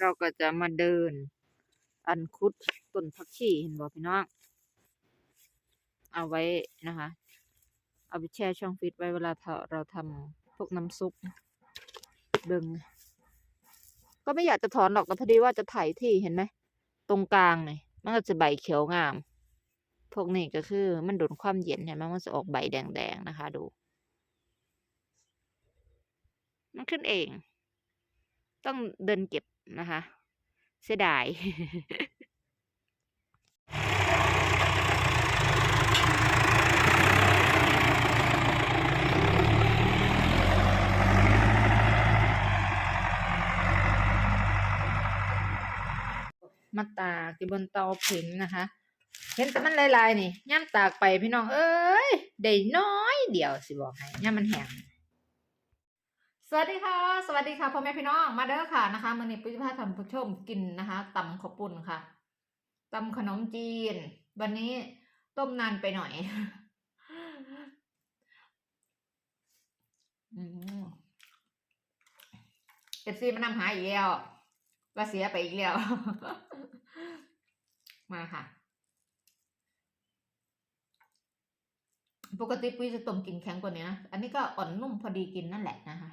เราก็จะมาเดิน อันคุดต้นผักชีเห็นบ่พี่น้อง เอาไว้นะคะ เอาไปแช่ช่องฟิตไว้เวลาเราเราทำพวกน้ำซุปเบิงก็ไม่อยากจะถอนหรอกแต่พอดีว่าจะไถที่เห็นไหม ตรงกลางเนี่ยมันก็จะใบเขียวงาม พวกนี้ก็คือมันโดนความเย็นเห็นไหมมันจะออกใบแดงๆนะคะ ดู มันขึ้นเอง ต้องเดินเก็บ นะคะ เสียดายมาตากอยู่บนเตาผิงนะคะ เห็นแต่มันลายๆนี่ย่ำตากไปพี่น้องเอ้ย ได้น้อยเดียวสิบอกให้ย่ำมันแห้ง สวัสดีค่ะ สวัสดีค่ะพ่อแม่พี่น้องมาเด้อค่ะนะคะมื่อนี้ปุ้ยจะพาท่านผู้ชมกินนะคะตำข้าวปุ้นค่ะตำขนมจีน วันนี้ต้มนานไปหน่อยอืมเอฟซีมานำหาอีกแล้วว่าเสียไปอีกแล้ว มาค่ะ ปกติปุ้ยจะต้มกินแข็งกว่านี้นะ อันนี้ก็อ่อนนุ่มพอดีกินนั่นแหละนะคะ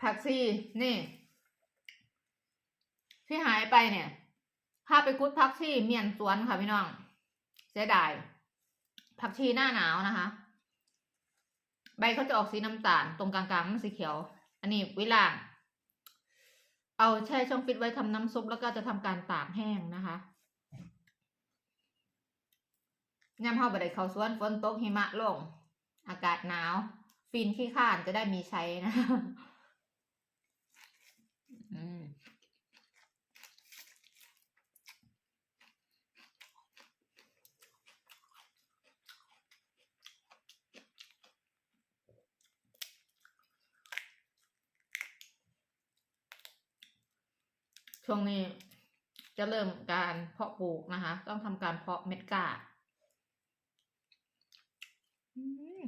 ผักซีนี่ ที่หายไปเนี่ยพาไปคุดผักชีเมียนสวนค่ะพี่น้อง เสียดายผักชีหน้าหนาวนะคะ ใบเขาจะออกสีน้ำตาล ตรงกลางๆมันสีเขียว อันนี้วิลาง เอาแช่ช่องฟิตไว้ทำน้ำซุปแล้วก็จะทำการตากแห้งนะคะยามเฮาบ่ได้เข้าสวนฝนตกหิมะลง อากาศหนาว ฟินขี้ข้านจะได้มีใช้นะช่วงนี้จะเริ่มการเพาะปลูกนะคะ ต้องทำการเพาะเม็ดกาอืม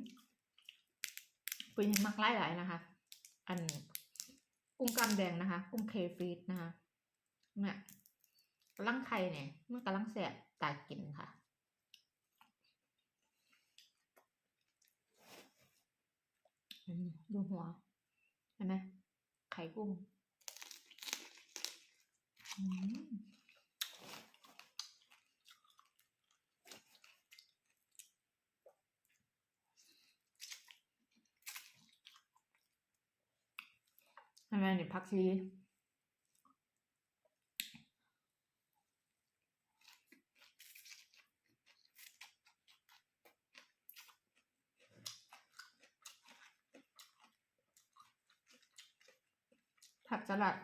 ปุยมักไล่หลายนะคะ อันกุ้งกำแดงนะคะ กุ้งเคฟีดนะคะเนี่ยกำลังไข่เนี่ยมันกำลังแสบตากินค่ะดูหัวเห็นไหมไข่กุ้ง อืมทำไม เนี่ยผักชีผักสลัด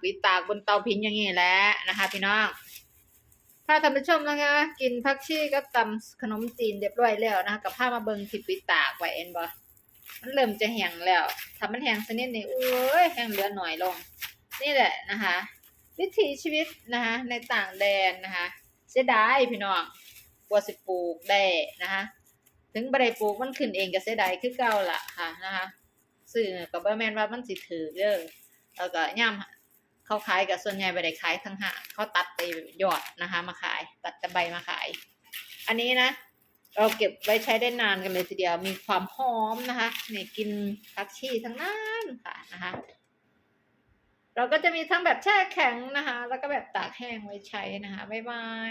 ปิดตากบนเตาผิงอย่างนี้แหละนะคะ พี่น้อง ถ้าท่านผู้ชมนะคะ กินผักชีกับตำขนมจีนเรียบร้อยแล้วนะคะกับผ้ามาเบิงที่ปิดตากไว้เอ็นบ่มันเริ่มจะแห้งแล้วถ้ามันแห้งสนิดนี่โอ้ยแห้งเหลือหน่อยลง นี่แหละนะคะ วิถีชีวิตนะคะ ในต่างแดนนะคะ เสียดายพี่น้องกลัวสิปลูกได้นะคะถึงบไดปลูกมันขึ้นเองก็เสียดายคือเก่าล่ะค่ะนะคะ ซื้อก็บ่แม่นว่ามันสิถือเด้อแล้วก็ย่าม เขาขายกับส่วนใหญ่ไปได้ขายทั้งหาเขาตัดไปยอดนะคะ มาขาย ตัดแต่ใบมาขาย อันนี้นะ เราเก็บไว้ใช้ได้นานกันเลยทีเดียวมีความหอมนะคะนี่กินผักชีทั้งนั้นค่ะนะคะ เราก็จะมีทั้งแบบแช่แข็งนะคะ แล้วก็แบบตากแห้งไว้ใช้นะคะบ๊ายบาย